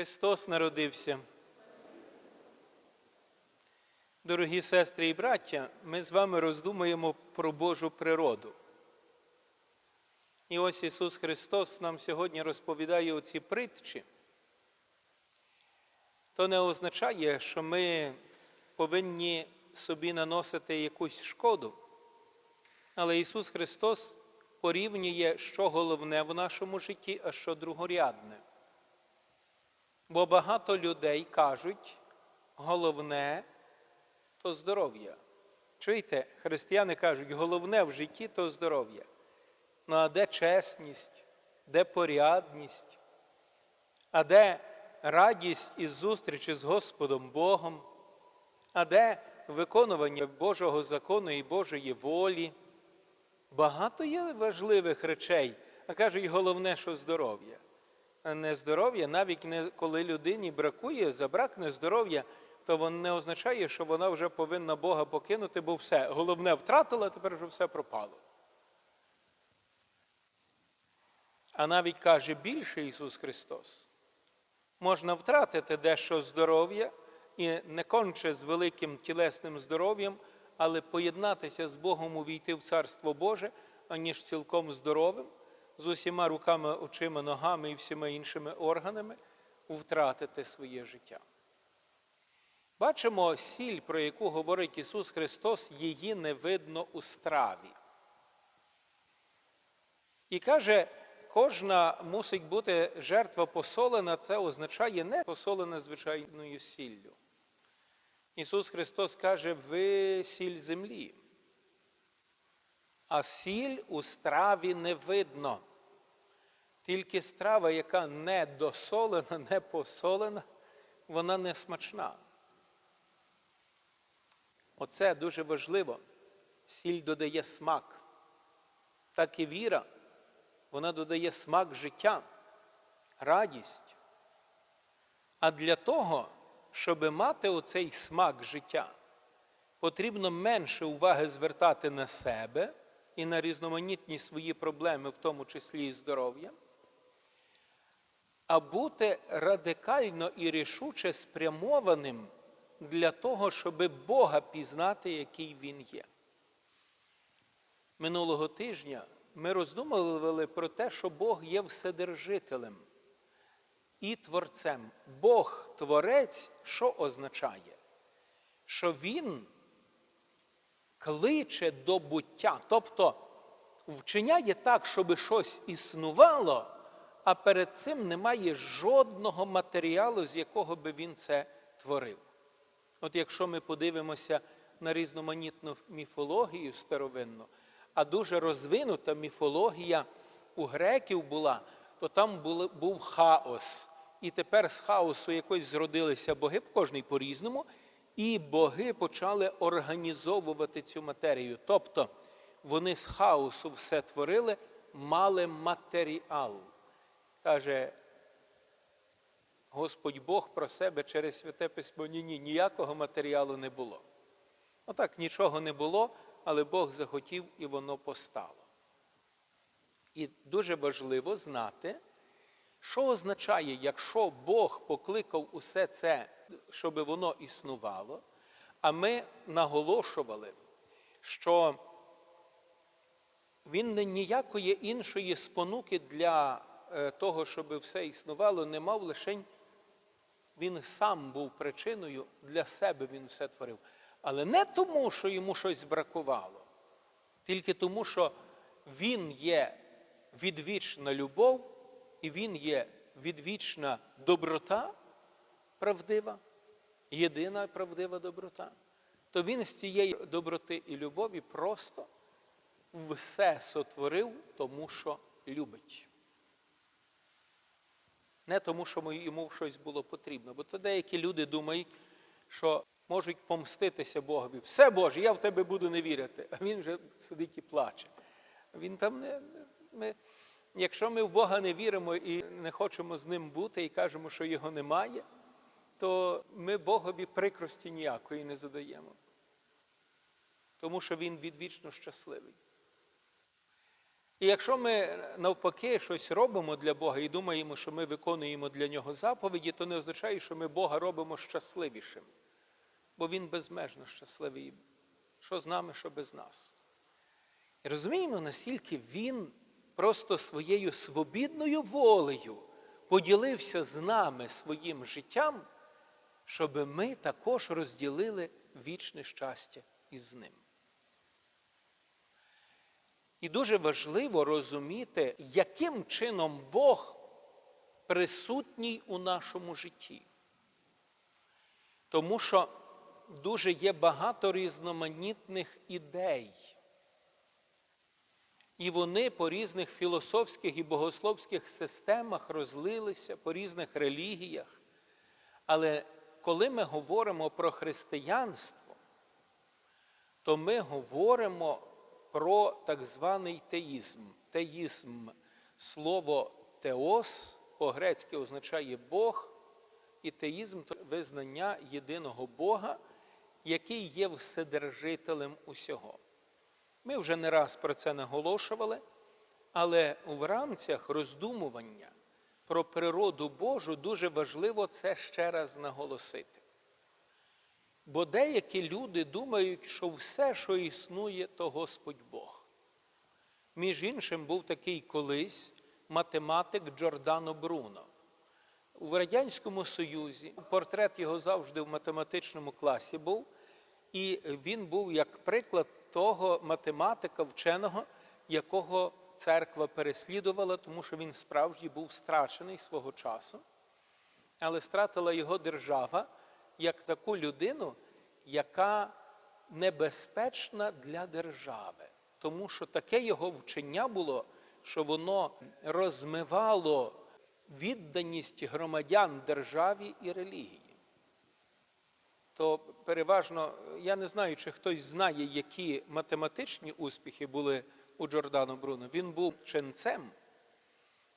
Христос народився. Дорогі сестри і браття, ми з вами роздумуємо про Божу природу. І ось Ісус Христос нам сьогодні розповідає оці притчі. То не означає, що ми повинні собі наносити якусь шкоду. Але Ісус Христос порівнює, що головне в нашому житті, а що другорядне. Бо багато людей кажуть, головне то здоров'я. Чуєте, християни кажуть, головне в житті то здоров'я. Ну а де чесність, де порядність, а де радість із зустрічі з Господом Богом, а де виконування Божого закону і Божої волі? Багато є важливих речей, а кажуть, головне, що здоров'я. А не здоров'я, навіть коли людині бракує, забракне здоров'я, то воно не означає, що вона вже повинна Бога покинути, бо все, головне втратила, тепер вже все пропало. А навіть каже більше Ісус Христос. Можна втратити дещо здоров'я і не конче з великим тілесним здоров'ям, але поєднатися з Богом, увійти в Царство Боже, аніж цілком здоровим, з усіма руками, очима, ногами і всіма іншими органами втратити своє життя. Бачимо сіль, про яку говорить Ісус Христос, її не видно у страві. І каже, кожна мусить бути жертва посолена, це означає не посолена звичайною сіллю. Ісус Христос каже, ви сіль землі. А сіль у страві не видно. Тільки страва, яка не досолена, не посолена, вона не смачна. Оце дуже важливо. Сіль додає смак. Так і віра, вона додає смак життя, радість. А для того, щоб мати оцей смак життя, потрібно менше уваги звертати на себе і на різноманітні свої проблеми, в тому числі і здоров'я, а бути радикально і рішуче спрямованим для того, щоб Бога пізнати, який Він є. Минулого тижня ми роздумували про те, що Бог є вседержителем і творцем. Бог творець, що означає? Що Він кличе до буття, тобто вчиняє так, щоб щось існувало, а перед цим немає жодного матеріалу, з якого би він це творив. От якщо ми подивимося на різноманітну міфологію старовинну, а дуже розвинута міфологія у греків була, то там був хаос. І тепер з хаосу якось зродилися боги, кожний по-різному, і боги почали організовувати цю матерію. Тобто вони з хаосу все творили, мали матеріал. Каже Господь Бог про себе через святе письмо ні, ні, ніякого матеріалу не було. Отак нічого не було, але Бог захотів і воно постало. І дуже важливо знати, що означає, якщо Бог покликав усе це, щоб воно існувало, а ми наголошували, що він не ніякої іншої спонуки для того, щоб все існувало, не мав лишень він сам був причиною, для себе він все творив. Але не тому, що йому щось бракувало, тільки тому, що він є відвічна любов, і він є відвічна доброта правдива, єдина правдива доброта, то він з цієї доброти і любові просто все сотворив, тому що любить. Не тому, що йому щось було потрібно. Бо то деякі люди думають, що можуть помститися Богові. Все Боже, я в тебе буду не вірити. А він вже сидить і плаче. Він там не. Ми, Якщо ми в Бога не віримо і не хочемо з ним бути, і кажемо, що його немає, то ми Богові прикрості ніякої не задаємо. Тому що Він відвічно щасливий. І якщо ми навпаки щось робимо для Бога і думаємо, що ми виконуємо для нього заповіді, то не означає, що ми Бога робимо щасливішим. Бо Він безмежно щасливий. Що з нами, що без нас. І розуміємо, наскільки Він просто своєю свобідною волею поділився з нами своїм життям, щоб ми також розділили вічне щастя із ним. І дуже важливо розуміти, яким чином Бог присутній у нашому житті. Тому що дуже є багато різноманітних ідей. І вони по різних філософських і богословських системах розлилися, по різних релігіях. Але коли ми говоримо про християнство, то ми говоримо про так званий теїзм. Теїзм слово теос по-грецьки означає Бог, і теїзм то визнання єдиного Бога, який є вседержителем усього. Ми вже не раз про це наголошували, але в рамцях роздумування про природу Божу дуже важливо це ще раз наголосити. Бо деякі люди думають, що все, що існує, то Господь Бог. Між іншим, був такий колись математик Джордано Бруно. В Радянському Союзі портрет його завжди в математичному класі був, і він був як приклад того математика, вченого, якого церква переслідувала, тому що він справді був страчений свого часу, але стратила його держава як таку людину, яка небезпечна для держави. Тому що таке його вчення було, що воно розмивало відданість громадян державі і релігії. То переважно, я не знаю, чи хтось знає, які математичні успіхи були у Джордано Бруно. Він був ченцем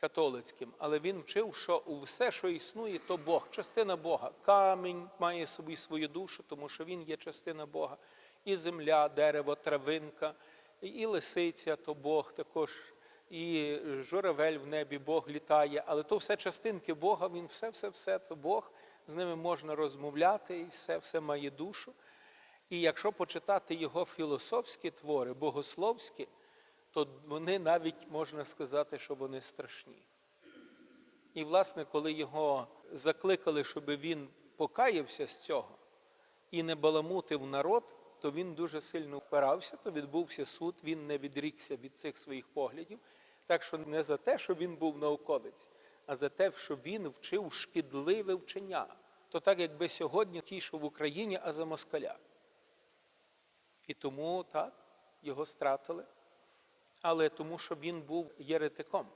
католицьким, але він вчив, що все, що існує, то Бог, частина Бога. Камінь має собі свою душу, тому що він є частина Бога. І земля, дерево, травинка, і лисиця то Бог також, і журавель в небі Бог літає. Але то все частинки Бога, він все-все-все то Бог. З ними можна розмовляти, і все, все має душу. І якщо почитати його філософські твори, богословські, то вони навіть можна сказати, що вони страшні. І, власне, коли його закликали, щоб він покаявся з цього і не баламутив народ, то він дуже сильно впирався, то відбувся суд, він не відрікся від цих своїх поглядів. Так що не за те, що він був науковець, а за те, що він вчив шкідливе вчення. То так, якби сьогодні ті, в Україні, а за москаля. І тому так, його стратили але тому, що він був єретиком.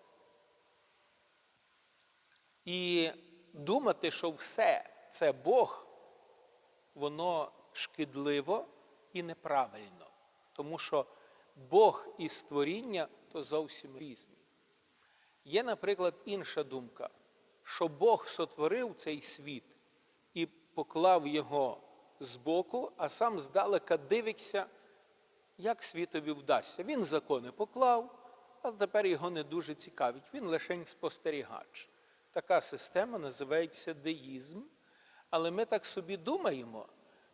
І думати, що все це Бог, воно шкідливо і неправильно, тому що Бог і створіння то зовсім різні. Є, наприклад, інша думка, що Бог сотворив цей світ і поклав його збоку, а сам здалека дивиться як світові вдасться. Він закони поклав, але тепер його не дуже цікавить. Він лише спостерігач. Така система називається деїзм. Але ми так собі думаємо,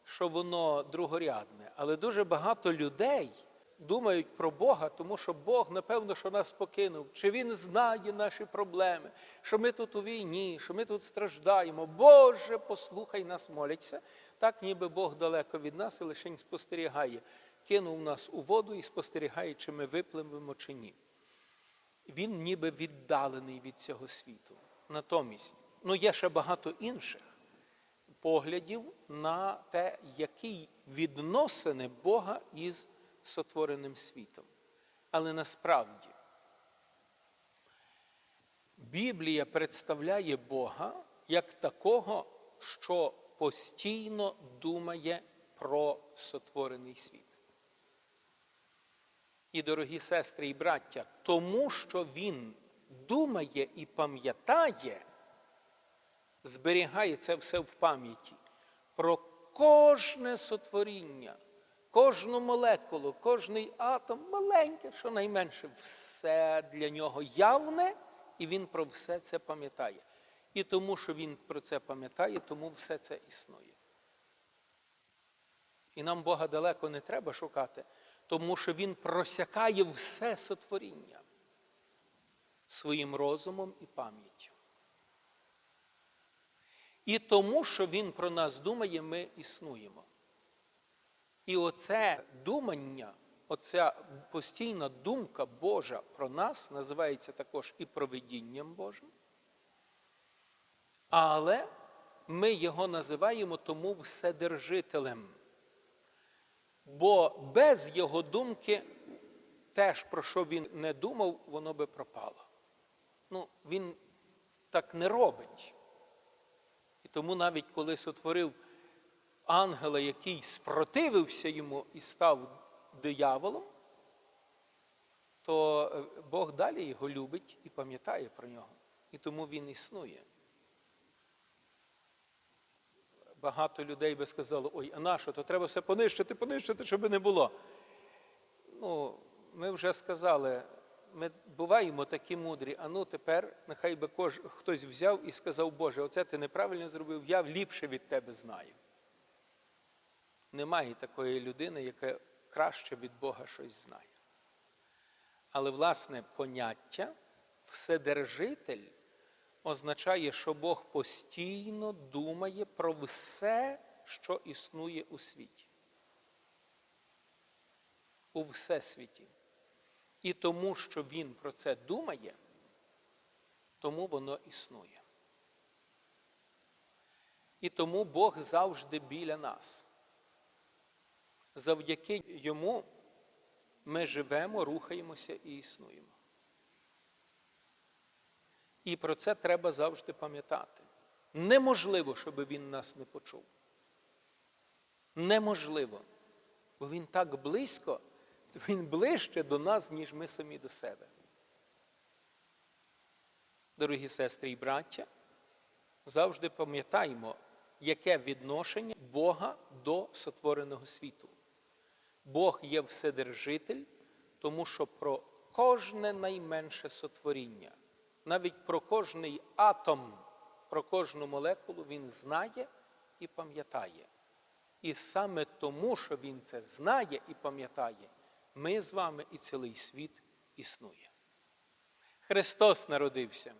що воно другорядне. Але дуже багато людей думають про Бога, тому що Бог, напевно, що нас покинув. Чи Він знає наші проблеми, що ми тут у війні, що ми тут страждаємо. Боже, послухай нас, моляться. Так, ніби Бог далеко від нас і лише спостерігає кинув нас у воду і спостерігає, чи ми випливемо чи ні. Він ніби віддалений від цього світу. Натомість, ну є ще багато інших поглядів на те, які відносини Бога із сотвореним світом. Але насправді Біблія представляє Бога як такого, що постійно думає про сотворений світ і дорогі сестри і браття, тому що він думає і пам'ятає, зберігає це все в пам'яті про кожне сотворіння, кожну молекулу, кожний атом, маленьке, що найменше, все для нього явне, і він про все це пам'ятає. І тому, що він про це пам'ятає, тому все це існує. І нам Бога далеко не треба шукати, тому що Він просякає все сотворіння своїм розумом і пам'яттю. І тому, що Він про нас думає, ми існуємо. І оце думання, оця постійна думка Божа про нас називається також і провидінням Божим. Але ми його називаємо тому вседержителем. Бо без його думки теж, про що він не думав, воно би пропало. Ну, він так не робить. І тому навіть коли сотворив ангела, який спротивився йому і став дияволом, то е, Бог далі його любить і пам'ятає про нього. І тому він існує. Багато людей би сказали, ой, а на що, то треба все понищити, понищити, щоб не було. Ну, ми вже сказали, ми буваємо такі мудрі, а ну тепер нехай би кож, хтось взяв і сказав, Боже, оце ти неправильно зробив, я ліпше від тебе знаю. Немає такої людини, яка краще від Бога щось знає. Але, власне, поняття Вседержитель означає, що Бог постійно думає про все, що існує у світі. У всесвіті. І тому, що Він про це думає, тому воно існує. І тому Бог завжди біля нас. Завдяки Йому ми живемо, рухаємося і існуємо. І про це треба завжди пам'ятати. Неможливо, щоб він нас не почув. Неможливо. Бо він так близько, він ближче до нас, ніж ми самі до себе. Дорогі сестри і браття, завжди пам'ятаємо, яке відношення Бога до сотвореного світу. Бог є Вседержитель, тому що про кожне найменше сотворіння, навіть про кожний атом, про кожну молекулу Він знає і пам'ятає. І саме тому, що Він це знає і пам'ятає, ми з вами і цілий світ існує. Христос народився.